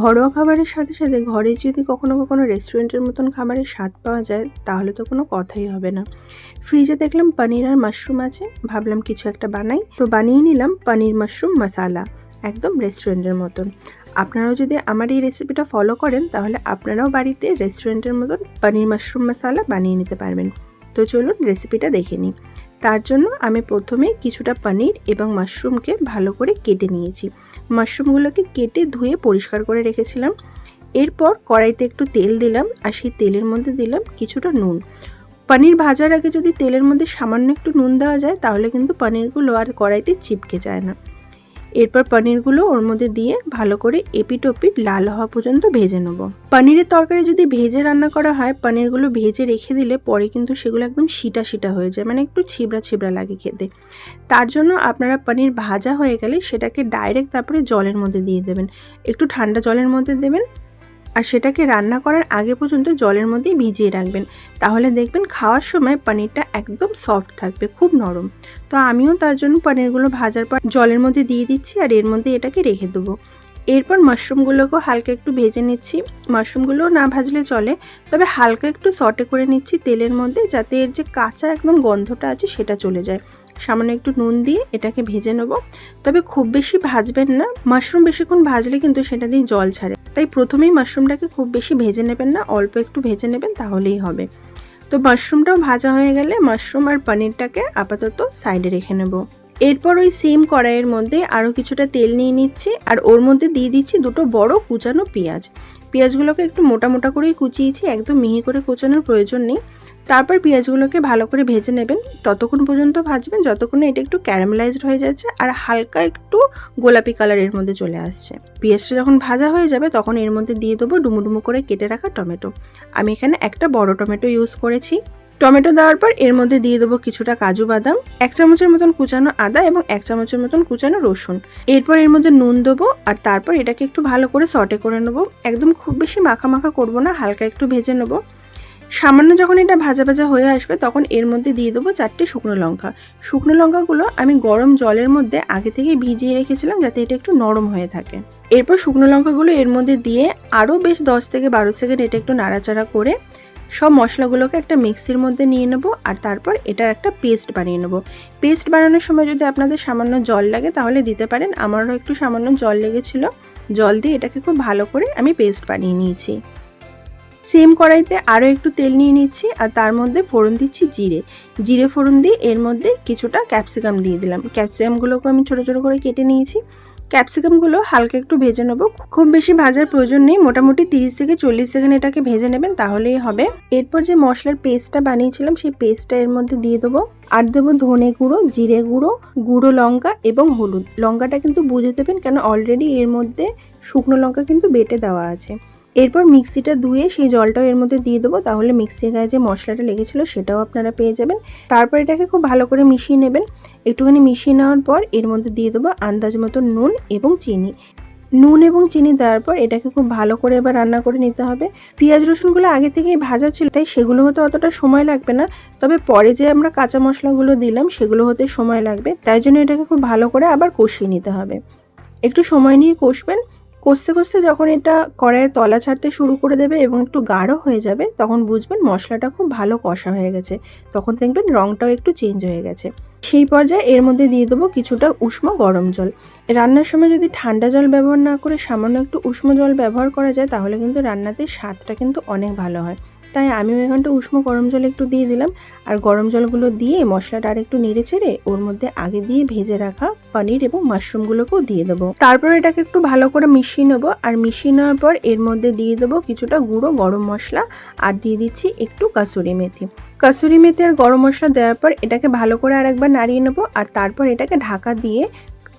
ঘরোয়া খাবারের সাথে সাথে ঘরে যদি কখনো কখনো রেস্টুরেন্টের মতন খাবারের স্বাদ পাওয়া যায়, তাহলে তো কোনো কথাই হবে না। ফ্রিজে দেখলাম পনির আর মাশরুম আছে, ভাবলাম কিছু একটা বানাই। তো বানিয়ে নিলাম পনির মাশরুম মশালা একদম রেস্টুরেন্টের মতন। আপনারাও যদি আমার এই রেসিপিটা ফলো করেন, তাহলে আপনারাও বাড়িতে রেস্টুরেন্টের মতন পনির মাশরুম মশালা বানিয়ে নিতে পারবেন। তো চলুন রেসিপিটা দেখে নিই। তার জন্য আমি প্রথমে কিছুটা পনির এবং মাশরুমকে ভালো করে কেটে নিয়েছি। মাশরুমগুলোকে কেটে ধুয়ে পরিষ্কার করে রেখেছিলাম। এরপর কড়াইতে একটু তেল দিলাম আর সেই তেলের মধ্যে দিলাম কিছুটা নুন। পনির ভাজার আগে যদি তেলের মধ্যে সামান্য একটু নুন দেওয়া যায় তাহলে কিন্তু পনিরগুলো আর কড়াইতে চিপকে যায় না। এরপর পনিরগুলো ওর মধ্যে দিয়ে ভালো করে এপিট ওপিট লাল হওয়া পর্যন্ত ভেজে নেব। পনিরের তরকারি যদি ভেজে রান্না করা হয়, পনিরগুলো ভেজে রেখে দিলে পরে কিন্তু সেগুলো একদম সিটা সিটা হয়ে যায় মানে একটু ছিবড়া ছিবড়া লাগে খেতে। তার জন্য আপনারা পনির ভাজা হয়ে গেলে সেটাকে ডাইরেক্ট তারপরে জলের মধ্যে দিয়ে দেবেন। একটু ঠান্ডা জলের মধ্যে দেবেন আর সেটাকে রান্না করার আগে পর্যন্ত জলের মধ্যেই ভিজিয়ে রাখবেন। তাহলে দেখবেন খাওয়ার সময় পনিরটা একদম সফট থাকবে, খুব নরম। তো আমিও তার জন্য পনিরগুলো ভাজার পর জলের মধ্যে দিয়ে দিচ্ছি আর এর মধ্যে এটাকে রেখে দেবো। এরপর মাশরুমগুলোকেও হালকা একটু ভেজে নিচ্ছি। মাশরুমগুলোও না ভাজলে চলে, তবে হালকা একটু সটে করে নিচ্ছি তেলের মধ্যে যাতে এর যে কাঁচা একদম গন্ধটা আছে সেটা চলে যায়। সামান্য একটু নুন দিয়ে এটাকে ভেজে নেব। তবে খুব বেশি ভাজবেন না। মাশরুম বেশিক্ষণ ভাজলে কিন্তু সেটা দিয়ে জল ছাড়ে। তাই প্রথমেই মাশরুমটাকে খুব বেশি ভেজে নেবেন না, অল্প একটু ভেজে নেবেন তাহলেই হবে। তো মাশরুমটাও ভাজা হয়ে গেলে মাশরুম আর পনিরটাকে আপাতত সাইডে রেখে নেব। এরপর ওই সেম কড়াইয়ের মধ্যে আরও কিছুটা তেল নিয়ে নিচ্ছি আর ওর মধ্যে দিয়ে দিচ্ছি দুটো বড় কুচানো পেঁয়াজ। পেঁয়াজগুলোকে একটু মোটা মোটা করেই কুচিয়েছি, একদম মিহি করে কুচানোর প্রয়োজন নেই। তারপর পেঁয়াজগুলোকে ভালো করে ভেজে নেবেন। ততক্ষণ পর্যন্ত ভাজবেন, যতক্ষণ এটা একটু ক্যারামেলাইজড হয়ে যাচ্ছে আর হালকা একটু গোলাপি কালারের মধ্যে চলে আসছে। পেঁয়াজটা যখন ভাজা হয়ে যাবে, তখন এর মধ্যে দিয়ে দেবো ডুমু ডুমু করে কেটে রাখা টমেটো। আমি এখানে একটা বড় টমেটো ইউজ করেছি। টমেটো দেওয়ার পর এর মধ্যে দিয়ে দেবো কিছুটা কাজু বাদাম, এক চামচের মতন কুচানো আদা এবং এক চামচের মতন কুচানো রসুন। এরপর এর মধ্যে নুন দেবো আর তারপর এটাকে একটু ভালো করে সটে করে নেব। একদম খুব বেশি মাখা মাখা করব না, হালকা একটু ভেজে নেব। সামান্য যখন এটা ভাজা ভাজা হয়ে আসবে, তখন এর মধ্যে দিয়ে দেবো চারটে শুকনো লঙ্কা। শুকনো লঙ্কাগুলো আমি গরম জলের মধ্যে আগে থেকে ভিজিয়ে রেখেছিলাম যাতে এটা একটু নরম হয়ে থাকে। এরপর শুকনো লঙ্কাগুলো এর মধ্যে দিয়ে আরও বেশ দশ থেকে বারো সেকেন্ড এটা একটু নাড়াচাড়া করে সব মশলাগুলোকে একটা মিক্সির মধ্যে নিয়ে নেব আর তারপর এটার একটা পেস্ট বানিয়ে নেব। পেস্ট বানানোর সময় যদি আপনাদের সামান্য জল লাগে তাহলে দিতে পারেন। আমারও একটু সামান্য জল লেগেছিল। জল দিয়ে এটাকে খুব ভালো করে আমি পেস্ট বানিয়ে নিয়েছি। সেম কড়াইতে আরও একটু তেল নিয়ে নিচ্ছি আর তার মধ্যে ফোড়ন দিচ্ছি জিরে। জিরে ফোড়ন দিয়ে এর মধ্যে কিছুটা ক্যাপসিকাম দিয়ে দিলাম। ক্যাপসিকামগুলোকে আমি ছোটো ছোটো করে কেটে নিয়েছি। ক্যাপসিকামগুলো হালকা একটু ভেজে নেব। খুব বেশি ভাজার প্রয়োজন নেই। মোটামুটি তিরিশ থেকে চল্লিশ সেকেন্ড এটাকে ভেজে নেবেন, তাহলেই হবে। এরপর যে মশলার পেস্টটা বানিয়েছিলাম, সেই পেস্টটা এর মধ্যে দিয়ে দেবো। আর দেবো ধনে গুঁড়ো, জিরে গুঁড়ো গুঁড়ো লঙ্কা এবং হলুদ। লঙ্কাটা কিন্তু বুঝে দেবেন, কেন অলরেডি এর মধ্যে শুকনো লঙ্কা কিন্তু বেটে দেওয়া আছে। এরপর মিক্সিটা ধুয়ে সেই জলটাও এর মধ্যে দিয়ে দেবো। তাহলে মিক্সির গায়ে যে মশলাটা লেগেছিলো সেটাও আপনারা পেয়ে যাবেন। তারপর এটাকে খুব ভালো করে মিশিয়ে নেবেন। একটুখানি মিশিয়ে নেওয়ার পর এর মধ্যে দিয়ে দেবো আন্দাজ মতো নুন এবং চিনি। নুন এবং চিনি দেওয়ার পর এটাকে খুব ভালো করে এবার রান্না করে নিতে হবে। পেঁয়াজ রসুনগুলো আগে থেকেই ভাজা ছিল, তাই সেগুলো হতে অতটা সময় লাগবে না। তবে পরে যে আমরা কাঁচা মশলাগুলো দিলাম, সেগুলো হতে সময় লাগবে। তাই জন্য এটাকে খুব ভালো করে আবার কষিয়ে নিতে হবে। একটু সময় নিয়ে কষবেন। কষতে কষতে যখন এটা কড়াইয়ের তলা ছাড়তে শুরু করে দেবে এবং একটু গাঢ় হয়ে যাবে, তখন বুঝবেন মশলাটা খুব ভালো কষা হয়ে গেছে। তখন দেখবেন রঙটাও একটু চেঞ্জ হয়ে গেছে। সেই পর্যায়ে এর মধ্যে দিয়ে দেবো কিছুটা উষ্ণ গরম জল। রান্নার সময় যদি ঠান্ডা জল ব্যবহার না করে সামান্য একটু উষ্ণ জল ব্যবহার করা যায়, তাহলে কিন্তু রান্নাতে স্বাদটা কিন্তু অনেক ভালো হয়। তাই আমিও এখানটা উষ্ণ গরম জল একটু দিয়ে দিলাম। আর গরম জলগুলো দিয়ে মশলাটা আর একটু নেড়ে চেড়ে ওর মধ্যে আগে দিয়ে ভেজে রাখা পনির এবং মাশরুমগুলোকেও দিয়ে দেবো। তারপর এটাকে একটু ভালো করে মিশিয়ে নেব। আর মিশিয়ে নেওয়ার পর এর মধ্যে দিয়ে দেবো কিছুটা গুঁড়ো গরম মশলা। আর দিয়ে দিচ্ছি একটু কাসুরি মেথি। কাসুরি মেথি আর গরম মশলা দেওয়ার পর এটাকে ভালো করে আর একবার নাড়িয়ে নেব। আর তারপর এটাকে ঢাকা দিয়ে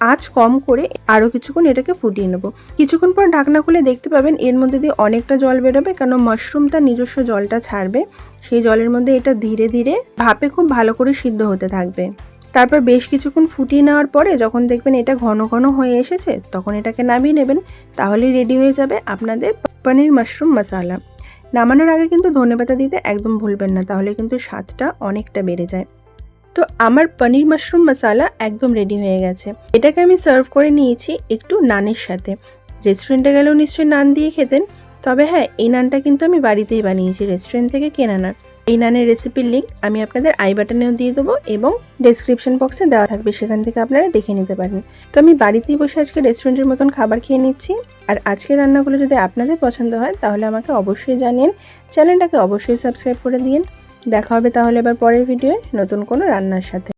আঁচ কম করে আরও কিছুক্ষণ এটাকে ফুটিয়ে নেব। কিছুক্ষণ পর ঢাকনা খুলে দেখতে পাবেন এর মধ্যে দিয়ে অনেকটা জল বেরোবে কেন মাশরুম তার নিজস্ব জলটা ছাড়বে। সেই জলের মধ্যে এটা ধীরে ধীরে ভাপে খুব ভালো করে সিদ্ধ হতে থাকবে। তারপর বেশ কিছুক্ষণ ফুটিয়ে নেওয়ার পরে যখন দেখবেন এটা ঘন ঘন হয়ে এসেছে, তখন এটাকে নামিয়ে নেবেন, তাহলেই রেডি হয়ে যাবে আপনাদের পনির মাশরুম মশালা। নামানোর আগে কিন্তু ধনেপাতা দিতে একদম ভুলবেন না, তাহলে কিন্তু স্বাদটা অনেকটা বেড়ে যায়। তো আমার পনির মাশরুম মশালা একদম রেডি হয়ে গেছে। এটাকে আমি সার্ভ করে নিয়েছি একটু নানের সাথে। রেস্টুরেন্টে গেলেও নিশ্চয়ই নান দিয়ে খেতেন। তবে হ্যাঁ এই নানটা কিন্তু আমি বাড়িতেই বানিয়েছি রেস্টুরেন্ট থেকে কেনা না এই নানের রেসিপির লিঙ্ক আমি আপনাদের আই বাটনেও দিয়ে দেবো এবং ডেসক্রিপশন বক্সে দেওয়া থাকবে, সেখান থেকে আপনারা দেখে নিতে পারেন তো আমি বাড়িতেই বসে আজকে রেস্টুরেন্টের মতন খাবার খেয়ে নিচ্ছি। আর আজকের রান্নাগুলো যদি আপনাদের পছন্দ হয়, তাহলে আমাকে অবশ্যই জানিয়ে চ্যানেলটাকে অবশ্যই সাবস্ক্রাইব করে দিন দেখা হবে তাহলে এবার পরের ভিডিওয়ে নতুন কোনো রান্নার সাথে।